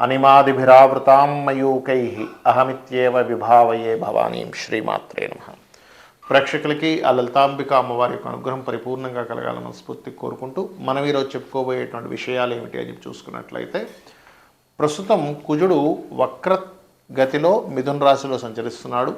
అనిమాదిభిరావృతాం మయూకై అహమిత్యేవ విభావయే భవానీం శ్రీమాత్రే నమ. ప్రేక్షకులకి ఆ లలితాంబిక అమ్మవారి యొక్క అనుగ్రహం పరిపూర్ణంగా కలగాలని మనస్ఫూర్తి కోరుకుంటూ మనం ఈరోజు చెప్పుకోబోయేటువంటి విషయాలు ఏమిటి అని చెప్పి చూసుకున్నట్లయితే ప్రస్తుతం కుజుడు వక్ర గతిలో మిథున రాశిలో సంచరిస్తున్నాడు.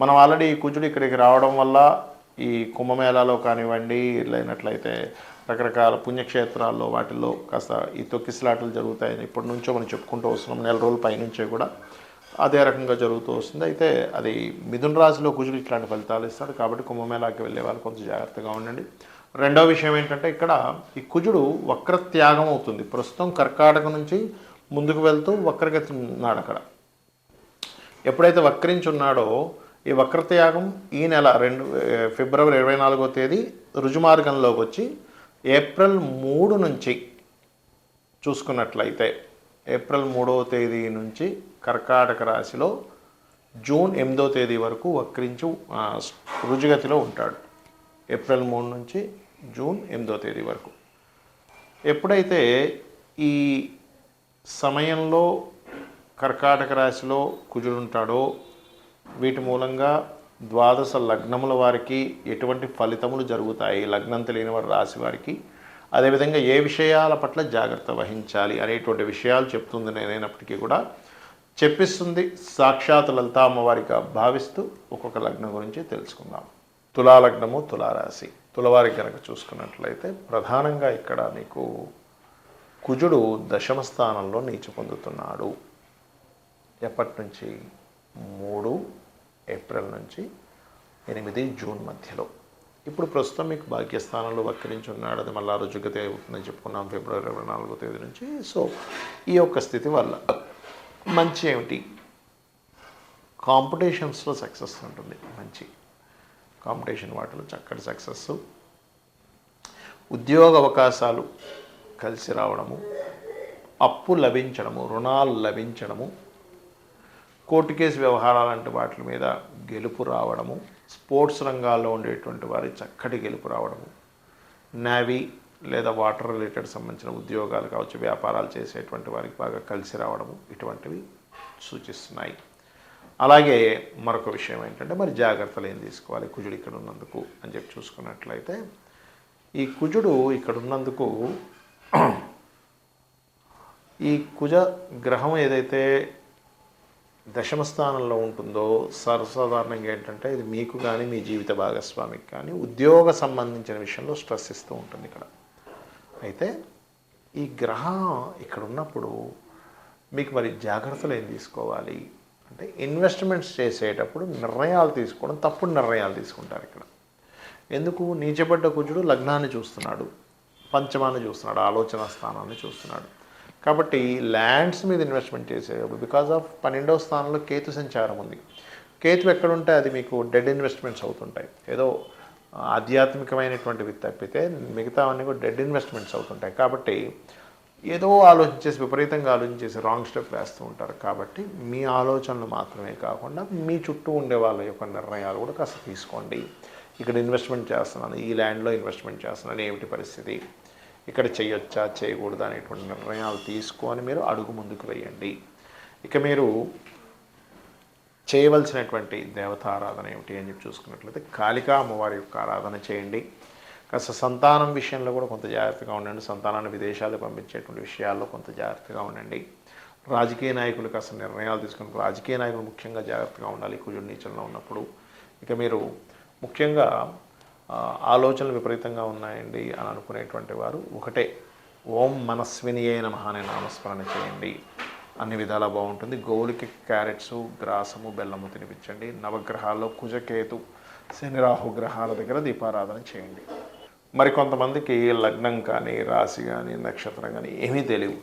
మనం ఆల్రెడీ ఈ కుజుడు ఇక్కడికి రావడం వల్ల ఈ కుంభమేళాలో కానివ్వండి లేనట్లయితే రకరకాల పుణ్యక్షేత్రాల్లో వాటిల్లో కాస్త ఈ తొక్కిసలాటలు జరుగుతాయని ఇప్పటి నుంచో మనం చెప్పుకుంటూ వస్తున్నాం. నెల రోజుల పైనుంచే కూడా అదే రకంగా జరుగుతూ వస్తుంది. అయితే అది మిథున రాశిలో కుజుడు ఇట్లాంటి ఫలితాలు ఇస్తాడు కాబట్టి కుంభమేళాకి వెళ్ళే వాళ్ళు కొంచెం జాగ్రత్తగా ఉండండి. రెండవ విషయం ఏంటంటే ఇక్కడ ఈ కుజుడు వక్రత్యాగం అవుతుంది. ప్రస్తుతం కర్కాటక నుంచి ముందుకు వెళ్తూ వక్రగతి ఉన్నాడు అక్కడ. ఎప్పుడైతే వక్రించున్నాడో ఈ వక్రత్యాగం ఈ నెల రెండు ఫిబ్రవరి ఇరవై నాలుగో తేదీ రుజుమార్గంలోకి వచ్చి ఏప్రిల్ మూడు నుంచి చూసుకున్నట్లయితే ఏప్రిల్ మూడవ తేదీ నుంచి కర్కాటక రాశిలో జూన్ ఎనిమిదో తేదీ వరకు వక్రించి రుజుగతిలో ఉంటాడు. ఏప్రిల్ మూడు నుంచి జూన్ ఎనిమిదో తేదీ వరకు. ఎప్పుడైతే ఈ సమయంలో కర్కాటక రాశిలో కుజుడుంటాడో వీటి మూలంగా ద్వాదశ లగ్నముల వారికి ఎటువంటి ఫలితములు జరుగుతాయి? లగ్నం తెలియని వారి రాశి వారికి అదేవిధంగా ఏ విషయాల పట్ల జాగ్రత్త వహించాలి అనేటువంటి విషయాలు చెప్తుంది నేనైనప్పటికీ కూడా. చెప్పిస్తుంది సాక్షాత్ లలితా అమ్మవారిగా భావిస్తూ ఒక్కొక్క లగ్నం గురించి తెలుసుకుందాం. తులా లగ్నము తులారాశి. తులవారికి కనుక చూసుకున్నట్లయితే ప్రధానంగా ఇక్కడ మీకు కుజుడు దశమ స్థానంలో నీచు పొందుతున్నాడు. ఎప్పటి నుంచి? మూడు ఏప్రిల్ నుంచి ఎనిమిది జూన్ మధ్యలో. ఇప్పుడు ప్రస్తుతం మీకు భాగ్యస్థానంలో వక్రించి ఉన్నాడు. అది మళ్ళా రుజుగతి అవుతుందని చెప్పుకున్నాం. ఫిబ్రవరి ఇరవై నాలుగో తేదీ నుంచి. సో ఈ యొక్క స్థితి వల్ల మంచి ఏమిటి? కాంపిటీషన్స్లో సక్సెస్ ఉంటుంది. మంచి. కాంపిటీషన్ వాటిలో చక్కటి సక్సెస్. ఉద్యోగ అవకాశాలు కలిసి రావడము అప్పు లభించడము రుణాలు లభించడము కోర్టు కేసు వ్యవహారాలు లాంటి వాటి మీద గెలుపు రావడము స్పోర్ట్స్ రంగాల్లో ఉండేటువంటి వారి చక్కటి గెలుపు రావడము నేవీ లేదా వాటర్ రిలేటెడ్ సంబంధించిన ఉద్యోగాలు కావచ్చు వ్యాపారాలు చేసేటువంటి వారికి బాగా కలిసి రావడము ఇటువంటివి సూచిస్తున్నాయి. అలాగే మరొక విషయం ఏంటంటే మరి జాగ్రత్తలు ఏం తీసుకోవాలి? కుజుడు ఇక్కడ ఉన్నందుకు అని చెప్పి చూసుకున్నట్లయితే ఈ కుజుడు ఇక్కడ ఉన్నందుకు ఈ కుజ గ్రహం ఏదైతే దశమ స్థానంలో ఉంటుందో సర్వసాధారణంగా ఏంటంటే ఇది మీకు కానీ మీ జీవిత భాగస్వామికి కానీ ఉద్యోగ సంబంధించిన విషయంలో స్ట్రెస్ ఇస్తూ ఉంటుంది ఇక్కడ. అయితే ఈ గ్రహం ఇక్కడ ఉన్నప్పుడు మీకు మరి జాగ్రత్తలు ఏం తీసుకోవాలి? అంటే ఇన్వెస్ట్మెంట్స్ చేసేటప్పుడు నిర్ణయాలు తీసుకోవడం తప్పుడు నిర్ణయాలు తీసుకుంటారు ఇక్కడ. ఎందుకు? నీచబడ్డ కుజుడు లగ్నాన్ని చూస్తున్నాడు పంచమాన్ని చూస్తున్నాడు ఆలోచన స్థానాన్ని చూస్తున్నాడు. కాబట్టి ల్యాండ్స్ మీద ఇన్వెస్ట్మెంట్ చేసేటప్పుడు బికాజ్ ఆఫ్ పన్నెండవ స్థానంలో కేతు సంచారం ఉంది. కేతు ఎక్కడుంటే అది మీకు డెడ్ ఇన్వెస్ట్మెంట్స్ అవుతుంటాయి. ఏదో ఆధ్యాత్మికమైనటువంటివి తప్పితే మిగతావన్నీ కూడా డెడ్ ఇన్వెస్ట్మెంట్స్ అవుతుంటాయి. కాబట్టి ఏదో ఆలోచించేసి విపరీతంగా ఆలోచించేసి రాంగ్ స్టెప్ వేస్తూ ఉంటారు. కాబట్టి మీ ఆలోచనలు మాత్రమే కాకుండా మీ చుట్టూ ఉండే వాళ్ళ యొక్క నిర్ణయాలు కూడా కాస్త తీసుకోండి. ఇక్కడ ఇన్వెస్ట్మెంట్ చేస్తున్నాను ఈ ల్యాండ్లో ఇన్వెస్ట్మెంట్ చేస్తున్నాను ఏమిటి పరిస్థితి? ఇక్కడ చేయొచ్చా చేయకూడదా అనేటువంటి నిర్ణయాలు తీసుకొని మీరు అడుగు ముందుకు వేయండి. ఇక మీరు చేయవలసినటువంటి దేవత ఆరాధన ఏమిటి అని చెప్పి చూసుకున్నట్లయితే కాళికా అమ్మవారి యొక్క ఆరాధన చేయండి. కాస్త సంతానం విషయంలో కూడా కొంత జాగ్రత్తగా ఉండండి. సంతానాన్ని విదేశాలకు పంపించేటువంటి విషయాల్లో కొంత జాగ్రత్తగా ఉండండి. రాజకీయ నాయకులు కాస్త నిర్ణయాలు తీసుకుని రాజకీయ నాయకులు ముఖ్యంగా జాగ్రత్తగా ఉండాలి. కుజుడు నీచంలో ఉన్నప్పుడు ఇక మీరు ముఖ్యంగా ఆలోచనలు విపరీతంగా ఉన్నాయండి అని అనుకునేటువంటి వారు ఒకటే ఓం మనస్విని అయిన మహానే నామస్మరణ చేయండి. అన్ని విధాలా బాగుంటుంది. గోవులకి క్యారెట్స్ గ్రాసము బెల్లము తినిపించండి. నవగ్రహాల్లో కుజకేతు శని రాహుగ్రహాల దగ్గర దీపారాధన చేయండి. మరి కొంతమందికి లగ్నం కానీ రాశి కానీ నక్షత్రం కానీ ఏమీ తెలియవు.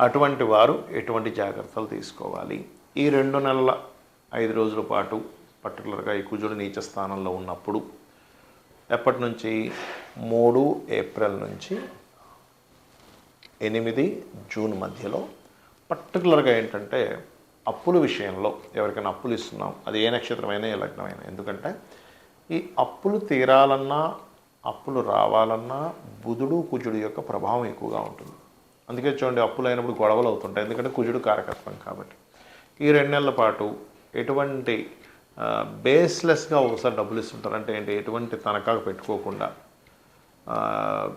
అటువంటి వారు ఎటువంటి జాగ్రత్తలు తీసుకోవాలి? ఈ రెండు నెలల ఐదు రోజుల పాటు పర్టికులర్గా ఈ కుజుడు నీచ స్థానంలో ఉన్నప్పుడు ఎప్పటి నుంచి? మూడు ఏప్రిల్ నుంచి ఎనిమిది జూన్ మధ్యలో. పర్టికులర్గా ఏంటంటే అప్పుల విషయంలో ఎవరికైనా అప్పులు ఇస్తున్నాం. అది ఏ నక్షత్రమైనా ఏ లగ్నమైనా. ఎందుకంటే ఈ అప్పులు తీరాలన్నా అప్పులు రావాలన్నా బుధుడు కుజుడు యొక్క ప్రభావం ఎక్కువగా ఉంటుంది. అందుకే చూడండి అప్పులు అయినప్పుడు గొడవలు అవుతుంటాయి. ఎందుకంటే కుజుడు కారకత్వం కాబట్టి. ఈ రెండు నెలల పాటు ఎటువంటి బేస్లెస్గా ఒకసారి డబ్బులు ఇస్తుంటారు. అంటే ఏంటి? ఎటువంటి తనఖాకు పెట్టుకోకుండా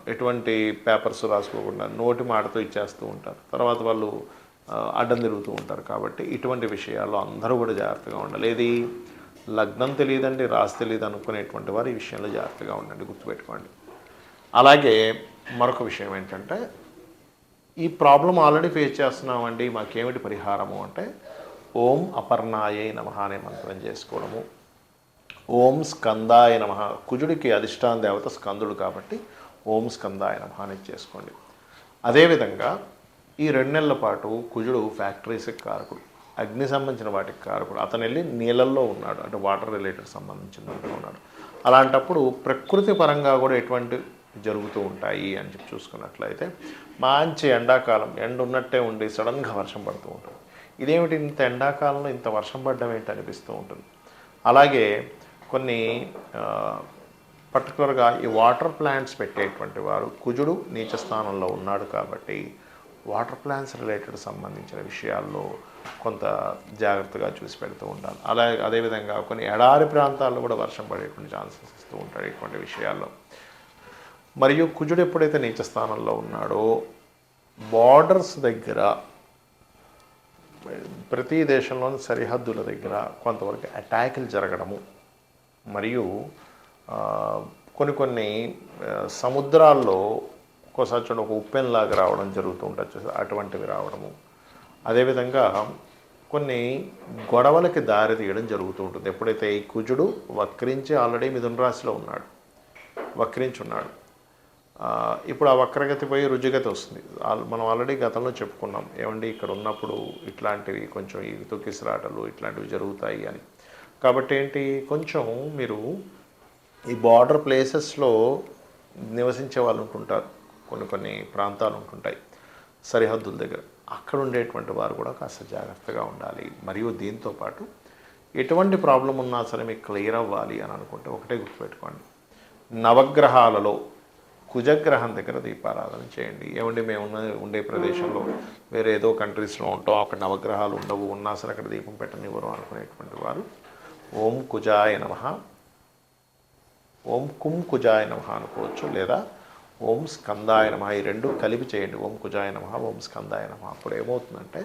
ఎటువంటి పేపర్స్ రాసుకోకుండా నోటి మాటతో ఇచ్చేస్తూ ఉంటారు. తర్వాత వాళ్ళు అడ్డం తిరుగుతూ ఉంటారు. కాబట్టి ఇటువంటి విషయాల్లో అందరూ కూడా జాగ్రత్తగా ఉండాలి. ఏది? లగ్నం తెలియదండి రాసి తెలియదు అనుకునేటువంటి వారు ఈ విషయంలో జాగ్రత్తగా ఉండండి గుర్తుపెట్టుకోండి. అలాగే మరొక విషయం ఏంటంటే ఈ ప్రాబ్లం ఆల్రెడీ ఫేస్ చేస్తున్నామండి. మాకేమిటి పరిహారము అంటే ఓం అపర్ణాయే నమ అనే మంత్రం చేసుకోవడము. ఓం స్కందాయ నమ. కుజుడికి అధిష్టాన దేవత స్కందుడు కాబట్టి ఓం స్కందాయ నమ అని చేసుకోండి. అదేవిధంగా ఈ రెండు నెలల పాటు కుజుడు ఫ్యాక్టరీస్కి కారకుడు అగ్ని సంబంధించిన వాటికి కారకుడు. అతను వెళ్ళి నీళ్ళల్లో ఉన్నాడు అంటే వాటర్ రిలేటెడ్ సంబంధించిన దాంట్లో ఉన్నాడు. అలాంటప్పుడు ప్రకృతి పరంగా కూడా ఎటువంటి జరుగుతూ ఉంటాయి అని చెప్పి చూసుకున్నట్లయితే మంచి ఎండాకాలం ఎండ ఉన్నట్టే ఉండి సడన్గా వర్షం పడుతూ ఉంటుంది. ఇదేమిటి ఇంత ఎండాకాలంలో ఇంత వర్షం పడ్డం ఏంటి అనిపిస్తూ ఉంటుంది. అలాగే కొన్ని పర్టికులర్గా ఈ వాటర్ ప్లాంట్స్ పెట్టేటువంటి వారు కుజుడు నీచ స్థానంలో ఉన్నాడు కాబట్టి వాటర్ ప్లాంట్స్ రిలేటెడ్ సంబంధించిన విషయాల్లో కొంత జాగ్రత్తగా చూసి పెడుతూ ఉండాలి అలాగే అదేవిధంగా కొన్ని ఎడారి ప్రాంతాల్లో కూడా వర్షం పడేటువంటి ఛాన్సెస్ ఇస్తూ ఉంటాడు ఇటువంటి విషయాల్లో. మరియు కుజుడు ఎప్పుడైతే నీచ స్థానంలో ఉన్నాడో బార్డర్స్ దగ్గర ప్రతి దేశంలోని సరిహద్దుల దగ్గర కొంతవరకు అటాకులు జరగడము మరియు కొన్ని కొన్ని సముద్రాల్లో ఒక్కోసారి చూడండి ఒక ఉప్పెన్లాగా రావడం జరుగుతూ ఉంటుంది అటువంటివి రావడము. అదేవిధంగా కొన్ని గొడవలకి దారి తీయడం జరుగుతూ ఉంటుంది. ఎప్పుడైతే ఈ కుజుడు వక్రించి ఆల్రెడీ మిథున రాశిలో ఉన్నాడు వక్రించి ఉన్నాడు ఇప్పుడు ఆ వక్రగతి పోయి రుజుగతి వస్తుంది. మనం ఆల్రెడీ గతంలో చెప్పుకున్నాం ఏమండి ఇక్కడ ఉన్నప్పుడు ఇట్లాంటివి కొంచెం ఈ తొక్కిసిరాటలు ఇట్లాంటివి జరుగుతాయి అని. కాబట్టి ఏంటి కొంచెం మీరు ఈ బార్డర్ ప్లేసెస్లో నివసించే వాళ్ళు ఉంటుంటారు. కొన్ని కొన్ని ప్రాంతాలు ఉంటుంటాయి సరిహద్దుల దగ్గర. అక్కడ ఉండేటువంటి వారు కూడా కాస్త జాగ్రత్తగా ఉండాలి. మరియు దీంతో పాటు ఎటువంటి ప్రాబ్లం ఉన్నా సరే మీకు క్లియర్ అవ్వాలి అని అనుకుంటే ఒకటే గుర్తుపెట్టుకోండి. నవగ్రహాలలో కుజగ్రహం దగ్గర దీపారాధన చేయండి. ఏమండి మేము ఉన్న ఉండే ప్రదేశంలో వేరే ఏదో కంట్రీస్లో ఉంటాం అక్కడ నవగ్రహాలు ఉండవు ఉన్నా సరే అక్కడ దీపం పెట్టనివ్వరు అనుకునేటువంటి వారు. ఓం కుజాయ నమ. ఓం కుం కుజాయ నమ అనుకోవచ్చు లేదా ఓం స్కందాయ నమ. ఈ రెండు కలిపి చేయండి. ఓం కుజాయ నమ ఓం స్కందాయ నమ. అప్పుడు ఏమవుతుందంటే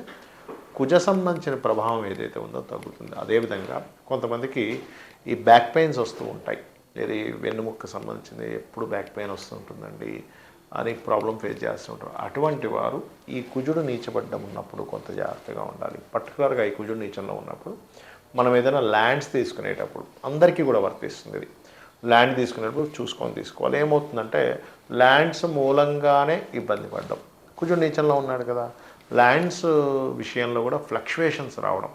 కుజ సంబంధించిన ప్రభావం ఏదైతే ఉందో తగ్గుతుంది. అదేవిధంగా కొంతమందికి ఈ బ్యాక్ పెయిన్స్ వస్తూ ఉంటాయి. ఇది వెన్నుముక్క సంబంధించింది ఎప్పుడు బ్యాక్ పెయిన్ వస్తుంటుందండి అని ప్రాబ్లం ఫేస్ చేస్తూ ఉంటారు. అటువంటి వారు ఈ కుజుడు నీచబడ్డం ఉన్నప్పుడు కొంత జాగ్రత్తగా ఉండాలి. పర్టికులర్గా ఈ కుజుడు నీచంలో ఉన్నప్పుడు మనం ఏదైనా ల్యాండ్స్ తీసుకునేటప్పుడు అందరికీ కూడా వర్తిస్తుంది ఇది. ల్యాండ్ తీసుకునేటప్పుడు చూసుకొని తీసుకోవాలి. ఏమవుతుందంటే ల్యాండ్స్ మూలంగానే ఇబ్బంది పడ్డం. కుజుడు నీచంలో ఉన్నాడు కదా ల్యాండ్స్ విషయంలో కూడా ఫ్లక్చువేషన్స్ రావడం.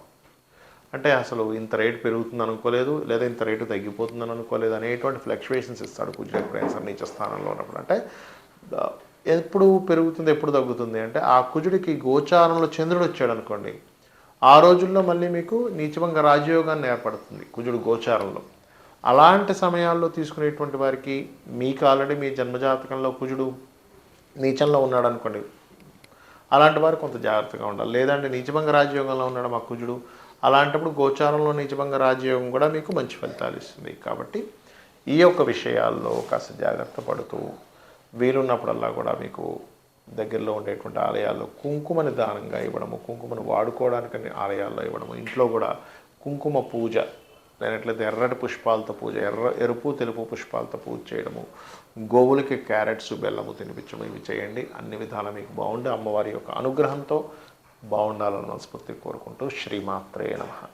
అంటే అసలు ఇంత రేటు పెరుగుతుంది అనుకోలేదు లేదా ఇంత రేటు తగ్గిపోతుందని అనుకోలేదు అనేటువంటి ఫ్లక్చువేషన్స్ ఇస్తాడు కుజుడు ఎప్పుడైనా నీచ స్థానంలో ఉన్నప్పుడు. అంటే ఎప్పుడు పెరుగుతుంది ఎప్పుడు తగ్గుతుంది? అంటే ఆ కుజుడికి గోచారంలో చంద్రుడు వచ్చాడు అనుకోండి ఆ రోజుల్లో మళ్ళీ మీకు నీచభంగ రాజయోగాన్ని ఏర్పడుతుంది కుజుడు గోచారంలో. అలాంటి సమయాల్లో తీసుకునేటువంటి వారికి మీకు ఆల్రెడీ మీ జన్మజాతకంలో కుజుడు నీచంలో ఉన్నాడు అనుకోండి అలాంటి వారు కొంత జాగ్రత్తగా ఉండాలి. లేదంటే నీచభంగ రాజయోగంలో ఉన్నాడు మా కుజుడు అలాంటప్పుడు గోచారంలో నిజభంగ రాజయోగం కూడా మీకు మంచి ఫలితాలు ఇస్తుంది. కాబట్టి ఈ యొక్క విషయాల్లో కాస్త జాగ్రత్త పడుతూ వీలున్నప్పుడల్లా కూడా మీకు దగ్గరలో ఉండేటువంటి ఆలయాల్లో కుంకుమని దానంగా ఇవ్వడము కుంకుమను వాడుకోవడానికని ఆలయాల్లో ఇవ్వడము ఇంట్లో కూడా కుంకుమ పూజ లేనట్లయితే ఎర్రటి పుష్పాలతో పూజ ఎర్ర ఎరుపు తెలుపు పుష్పాలతో పూజ చేయడము గోవులకి క్యారెట్స్ బెల్లము తినిపించడం ఇవి చేయండి. అన్ని విధాలా మీకు బాగుండి అమ్మవారి యొక్క అనుగ్రహంతో బాగుండాలని మనస్ఫూర్తి కోరుకుంటూ శ్రీమాత్రే నమ.